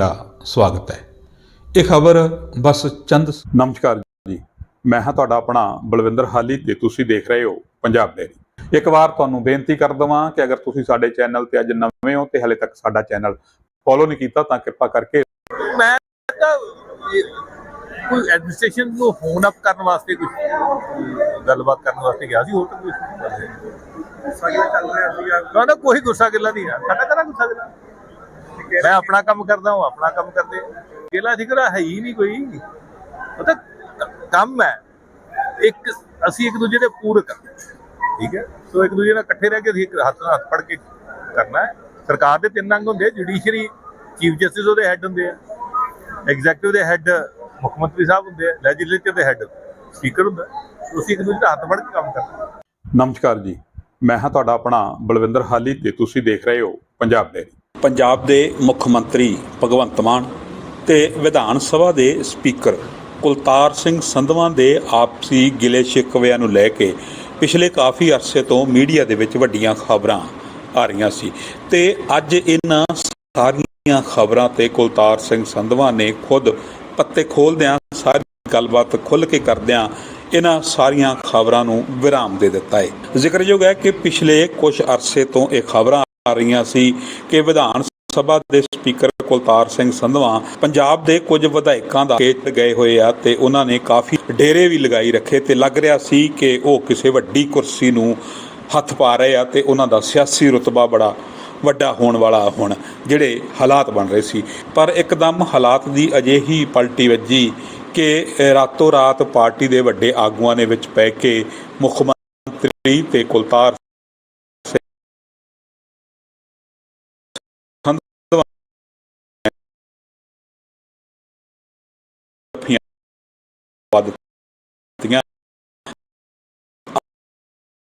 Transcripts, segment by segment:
ਤੁਹਾਡਾ ਸਵਾਗਤ ਹੈ। ਇਹ ਖਬਰ ਬਸ ਚੰਦ ਨਮਸਕਾਰ ਜੀ। ਮੈਂ ਹਾਂ ਤੁਹਾਡਾ ਆਪਣਾ ਬਲਵਿੰਦਰ ਹਾਲੀ ਤੇ ਤੁਸੀਂ ਦੇਖ ਰਹੇ ਹੋ ਪੰਜਾਬ ਡੇਰੀ ਇੱਕ ਵਾਰ ਤੁਹਾਨੂੰ ਬੇਨਤੀ ਕਰ ਦਵਾਂ ਕਿ ਅਗਰ ਤੁਸੀਂ ਸਾਡੇ ਚੈਨਲ ਤੇ ਅੱਜ ਨਵੇਂ ਹੋ ਤੇ ਹਲੇ ਤੱਕ ਸਾਡਾ ਚੈਨਲ ਫੋਲੋ ਨਹੀਂ ਕੀਤਾ ਤਾਂ ਕਿਰਪਾ ਕਰਕੇ ਮੈਂ ਤਾਂ ਇਹ ਕੋਈ ਐਡਮਿਨਿਸਟ੍ਰੇਸ਼ਨ ਨੂੰ ਹੋਨ ਅਪ ਕਰਨ ਵਾਸਤੇ ਕੁਝ ਗੱਲਬਾਤ ਕਰਨ ਵਾਸਤੇ ਗਿਆ ਸੀ ਹੋਰ ਤਾਂ ਕੁਝ ਸਾਡਾ ਚੱਲ ਰਿਹਾ ਸੀ ਨਾ ਕੋਈ ਗੁੱਸਾ ਗਿੱਲਾ ਨਹੀਂ ਆ। ਸਾਡਾ ਕਰਾ ਗੁੱਸਾ ਗਿੱਲਾ ਮੈਂ ਆਪਣਾ ਕੰਮ ਕਰਦਾ ਹਾਂ ਆਪਣਾ ਕੰਮ ਕਰਦੇ। ਗਿਲਾ ਜ਼ਿਕਰਾ ਹੈ ਹੀ ਨਹੀਂ ਕੋਈ। ਉਹ ਕੰਮ ਹੈ। ਇੱਕ, ਅਸੀਂ ਇੱਕ ਦੂਜੇ ਦੇ ਪੂਰਕ ਠੀਕ ਹੈ? ਸੋ ਇੱਕ ਦੂਜੇ ਨਾਲ ਇਕੱਠੇ ਰਹਿ ਕੇ ਅਸੀਂ ਹੱਥ ਨਾਲ ਹੱਥ ਫੜ ਕੇ ਕਰਨਾ ਹੈ। ਸਰਕਾਰ ਦੇ ਤਿੰਨ ਅੰਗ ਹੁੰਦੇ ਜੁਡੀਸ਼ਰੀ, ਚੀਫ ਜਸਟਿਸ ਉਹਦੇ ਹੈੱਡ ਹੁੰਦੇ ਆ। ਐਗਜ਼ੈਕਟਿਵ ਦੇ ਹੈੱਡ, ਮੁੱਖ ਮੰਤਰੀ ਸਾਹਿਬ ਹੁੰਦੇ ਆ ਲੈਜਿਸਲੇਚਰ ਦੇ ਹੈੱਡ ਸਪੀਕਰ ਹੁੰਦਾ। ਤੁਸੀਂ ਇੱਕ ਦੂਜੇ ਦਾ ਹੱਥ ਫੜ ਕੇ ਕੰਮ ਕਰਨਾ ਨਮਸਕਾਰ ਜੀ। ਮੈਂ ਹਾਂ ਤੁਹਾਡਾ ਆਪਣਾ ਬਲਵਿੰਦਰ ਹਾਲੀ ਤੇ ਤੁਸੀਂ ਦੇਖ ਰਹੇ ਹੋ ਪੰਜਾਬ ਡੇਰੀ ਪੰਜਾਬ ਦੇ ਮੁੱਖ ਮੰਤਰੀ ਭਗਵੰਤ ਮਾਨ ਤੇ ਵਿਧਾਨ ਸਭਾ ਦੇ ਸਪੀਕਰ ਕੁਲਤਾਰ ਸਿੰਘ ਸੰਧਵਾਂ ਦੇ ਆਪਸੀ ਗਿਲੇ ਸ਼ਿਕਵਿਆਂ ਨੂੰ ਲੈ ਕੇ ਪਿਛਲੇ ਕਾਫੀ ਅਰਸੇ ਤੋਂ ਮੀਡੀਆ ਦੇ ਵਿੱਚ ਵੱਡੀਆਂ ਖਬਰਾਂ ਆ ਰਹੀਆਂ ਸੀ। ਤੇ ਅੱਜ ਇਹਨਾਂ ਸਾਰੀਆਂ ਖਬਰਾਂ ਤੇ ਕੁਲਤਾਰ ਸਿੰਘ ਸੰਧਵਾਂ ਨੇ ਖੁਦ ਪੱਤੇ ਖੋਲਦਿਆਂ ਸਾਰੀ ਗੱਲਬਾਤ ਖੁੱਲ੍ਹ ਕੇ ਕਰਦਿਆਂ ਇਹਨਾਂ ਸਾਰੀਆਂ ਖਬਰਾਂ ਨੂੰ ਵਿਰਾਮ ਦੇ ਦਿੱਤਾ ਹੈ ਜ਼ਿਕਰਯੋਗ ਹੈ ਕਿ ਪਿਛਲੇ ਕੁਝ ਅਰਸੇ ਤੋਂ ਇਹ ਖਬਰਾਂ ਆ ਰਹੀਆਂ ਸੀ ਕਿ ਵਿਧਾਨ ਸਭਾ ਦੇ ਸਪੀਕਰ ਕੁਲਤਾਰ ਸਿੰਘ ਸੰਧਵਾਂ ਪੰਜਾਬ ਦੇ ਕੁਝ ਵਿਧਾਇਕਾਂ ਦਾ ਖੇਤ ਗਏ ਹੋਏ ਆ ਤੇ ਉਹਨਾਂ ਨੇ ਕਾਫੀ ਡੇਰੇ ਵੀ ਲਗਾਈ ਰੱਖੇ ਤੇ ਲੱਗ ਰਿਹਾ ਸੀ ਕਿ ਉਹ ਕਿਸੇ ਵੱਡੀ ਕੁਰਸੀ ਨੂੰ ਹੱਥ ਪਾ ਰਹੇ ਆ ਤੇ ਉਹਨਾਂ ਦਾ ਸਿਆਸੀ ਰੁਤਬਾ ਬੜਾ ਵੱਡਾ ਹੋਣ ਵਾਲਾ ਹੁਣ, ਜਿਹੜੇ ਹਾਲਾਤ ਬਣ ਰਹੇ ਸੀ। ਪਰ ਇੱਕਦਮ ਹਾਲਾਤ ਦੀ ਅਜਿਹੀ ਪਲਟੀ ਵੱਜੀ ਕਿ ਰਾਤੋਂ ਰਾਤ ਪਾਰਟੀ ਦੇ ਵੱਡੇ ਆਗੂਆਂ ਨੇ ਵਿੱਚ ਪੈ ਕੇ ਮੁੱਖ ਮੰਤਰੀ ਤੇ ਕੁਲਤਾਰ ਦਿੱਤੀਆਂ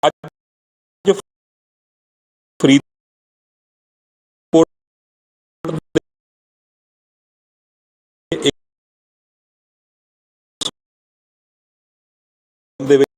ਅੱਜ ਫਰੀਦਕੋਟ ਦੇ ਵਿੱਚ